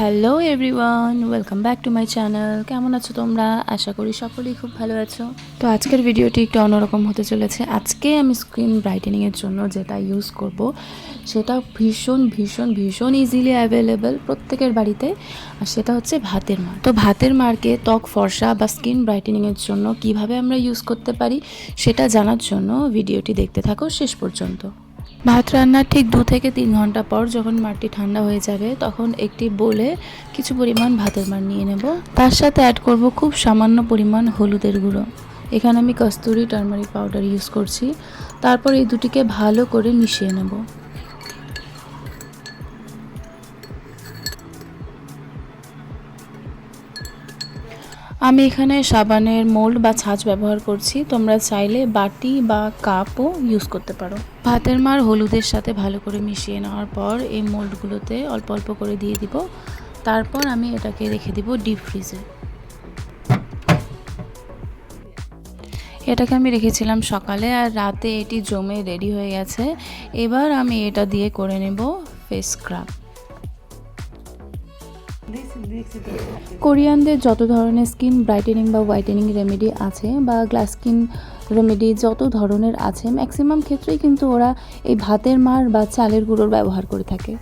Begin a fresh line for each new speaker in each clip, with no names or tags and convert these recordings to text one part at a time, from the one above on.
Hello everyone welcome back to my channel কেমন আছো তোমরা? আশা করি সকলেই খুব ভালো আছো। তো আজকের ভিডিওটি একটু অন্যরকম হতে চলেছে। আজকে আমি স্ক্রিন ব্রাইটেনিংয়ের জন্য যেটা ইউজ করব, সেটা ভীষণ ভীষণ ভীষণ ইজিলি অ্যাভেলেবেল প্রত্যেকের বাড়িতে, আর সেটা হচ্ছে ভাতের মার। তো ভাতের মারকে ত্বক, ফর্সা বা স্কিন ব্রাইটেনিংয়ের জন্য কীভাবে আমরা ইউজ করতে পারি, সেটা জানার জন্য ভিডিওটি দেখতে থাকো শেষ পর্যন্ত। ভাত রান্নার ঠিক দু থেকে তিন ঘণ্টা পর যখন মাটি ঠান্ডা হয়ে যাবে, তখন একটি বলে কিছু পরিমাণ ভাতের মার নিয়ে নেব। তার সাথে অ্যাড করব খুব সামান্য পরিমাণ হলুদের গুঁড়ো। এখানে আমি কস্তুরি টার্মারিক পাউডার ইউজ করছি। তারপর এই দুটিকে ভালো করে মিশিয়ে নেব। আমি এখানে সাবানের মোল্ড বা ছাঁচ ব্যবহার করছি। তোমরা চাইলে বাটি বা কাপও ইউজ করতে পারো। ভাতের মার হলুদের সাথে ভালো করে মিশিয়ে নেওয়ার পর এই মোল্ডগুলোতে অল্প অল্প করে দিয়ে দিব। তারপর আমি এটাকে রেখে দিব ডিপ ফ্রিজে এটাকে আমি রেখেছিলাম সকালে আর রাতে এটি জমে রেডি হয়ে গেছে। এবার আমি এটা দিয়ে করে নেব ফেস স্ক্রাব কোরিয়ানদের যত ধরনের স্কিন ব্রাইটেনিং বা হোয়াইটেনিং রেমেডি আছে বা গ্লাস স্কিন রেমেডি যত ধরনের আছে ম্যাক্সিমাম ক্ষেত্রেই কিন্তু ওরা এই ভাতের মার বা চালের গুঁড়োর ব্যবহার করে থাকে।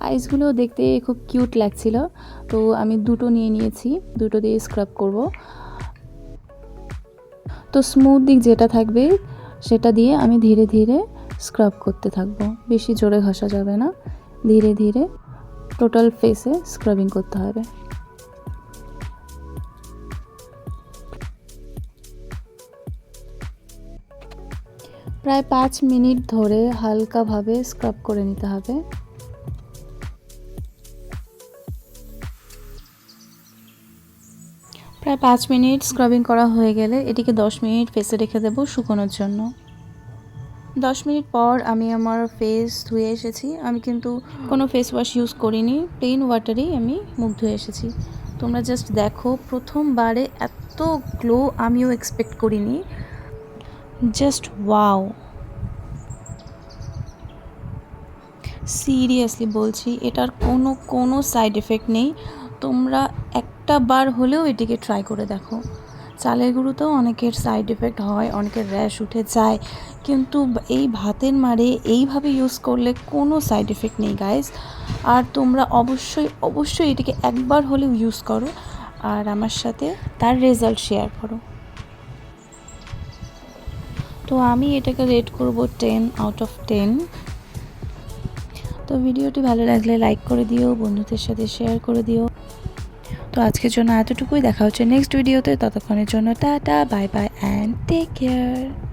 আইসগুলো দেখতে খুব কিউট লাগছিল, তো আমি দুটো নিয়ে নিয়েছি, দুটো দিয়ে স্ক্রাব করব। তো স্মুথ দিক যেটা থাকবে, সেটা দিয়ে আমি ধীরে ধীরে স্ক্রাব করতে থাকব। বেশি জোরে ঘষা যাবে না। ধীরে ধীরে টোটাল ফেসে স্ক্রাবিং করতে হবে। প্রায় পাঁচ মিনিট ধরে হালকাভাবে স্ক্রাব করে নিতে হবে। প্রায় পাঁচ মিনিট স্ক্রাবিং করা হয়ে গেলে এটিকে দশ মিনিট ফেসে রেখে দেবো শুকোনোর জন্য। দশ মিনিট পর আমি আমার ফেস ধুয়ে এসেছি। আমি কিন্তু কোনো ফেস ওয়াশ ইউজ করিনি। প্লেন ওয়াটারেই আমি মুখ ধুয়ে এসেছি। তোমরা জাস্ট দেখো, প্রথমবারে এত গ্লো আমিও এক্সপেক্ট করিনি। জাস্ট ওয়াও সিরিয়াসলি বলছি, এটার কোনো কোনো সাইড এফেক্ট নেই। তোমরা একটা বার হলেও এটিকে ট্রাই করে দেখো। চালের গুঁড়োতেও অনেকের সাইড এফেক্ট হয়, অনেকের র্যাশ উঠে যায়। কিন্তু এই ভাতের মারে এইভাবে ইউজ করলে কোনো সাইড এফেক্ট নেই গাইজ আর তোমরা অবশ্যই অবশ্যই এটিকে একবার হলেও ইউজ করো। আর আমার সাথে তার রেজাল্ট শেয়ার করো। তো আমি এটাকে রেট করব টেন আউট অফ টেন তো ভিডিওটি ভালো লাগলে লাইক করে দিও, বন্ধুদের সাথে শেয়ার করে দিও। তো আজকের জন্য এতটুকুই। দেখা হচ্ছে নেক্সট ভিডিওতে ততক্ষণের জন্য tata bye bye and take care